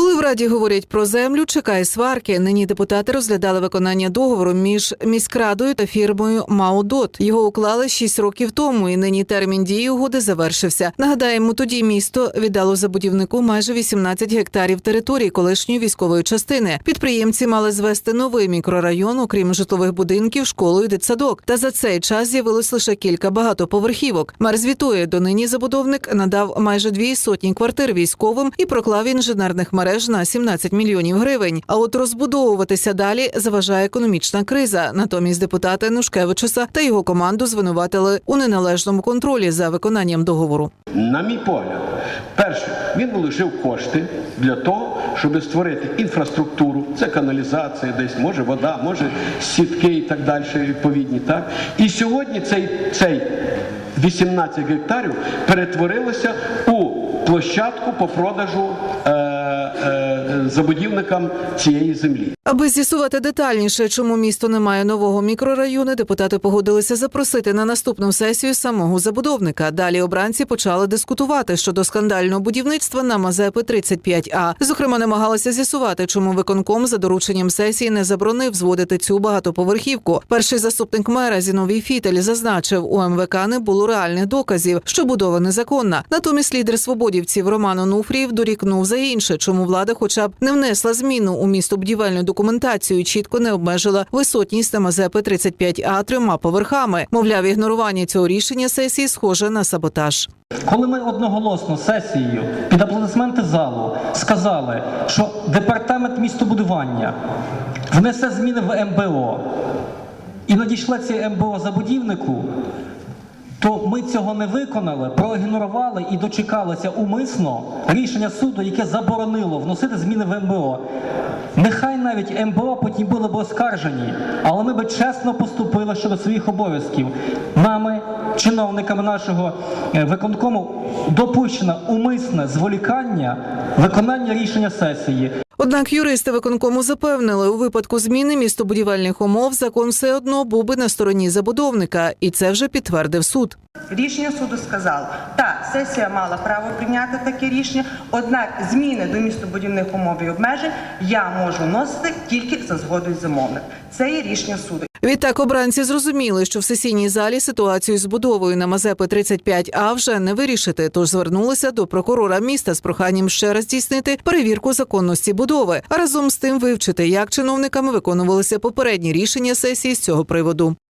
Коли в раді говорять про землю, чекає сварки. Нині депутати розглядали виконання договору між міськрадою та фірмою Маудот. Його уклали 6 років тому, і нині термін дії угоди завершився. Нагадаємо, тоді місто віддало забудівнику майже 18 гектарів території колишньої військової частини. Підприємці мали звести новий мікрорайон, окрім житлових будинків, школу і дитсадок. Та за цей час з'явилось лише кілька багатоповерхівок. Мер звітує, донині забудовник надав майже дві сотні квартир військовим і проклав інженерних мереж на 17 мільйонів гривень. А от розбудовуватися далі заважає економічна криза. Натомість депутати Нушкевичуса та його команду звинуватили у неналежному контролі за виконанням договору. На мій погляд, перше, він вложив кошти для того, щоб створити інфраструктуру, це каналізація, десь може вода, може сітки і так далі, відповідні. Так? І сьогодні цей, цей 18 гектарів перетворилося у площадку по продажу е, забудівникам цієї землі. Аби з'ясувати детальніше, чому місто не має нового мікрорайону, депутати погодилися запросити на наступну сесію самого забудовника. Далі обранці почали дискутувати щодо скандального будівництва на Мазепи 35А. Зокрема, намагалися з'ясувати, чому виконком за дорученням сесії не заборонив зводити цю багатоповерхівку. Перший заступник мера Зіновій Фітель зазначив, у МВК не було реальних доказів, що будова незаконна. Натомість лідер свободівців Роман Онуфрієв дорікнув за інше, чому влада, хоча б не внесла зміну у містобудівельну документацію, і чітко не обмежила висотність на Мазепи 35А трьома поверхами. Мовляв, ігнорування цього рішення сесії схоже на саботаж. Коли ми одноголосно сесією під аплодисменти залу сказали, що департамент містобудування внесе зміни в МБО і надійшла ці МБО забудівнику, то ми цього не виконали, проігнорували і дочекалися умисно рішення суду, яке заборонило вносити зміни в МБО. Нехай навіть МБО потім були б оскаржені, але ми би чесно поступили щодо своїх обов'язків. Нами, чиновниками нашого е, виконкому, допущено умисне зволікання виконання рішення сесії. Однак юристи виконкому запевнили, у випадку зміни містобудівельних умов закон все одно був би на стороні забудовника, і це вже підтвердив суд. Рішення суду сказало, так, сесія мала право прийняти таке рішення, однак зміни до містобудівних умов і обмежень я можу вносити тільки за згодою замовника. Це є рішення суду. Відтак обранці зрозуміли, що в сесійній залі ситуацію з будовою на Мазепи 35А вже не вирішити, тож звернулися до прокурора міста з проханням ще раз здійснити перевірку законності будови, а разом з тим вивчити, як чиновниками виконувалися попередні рішення сесії з цього приводу.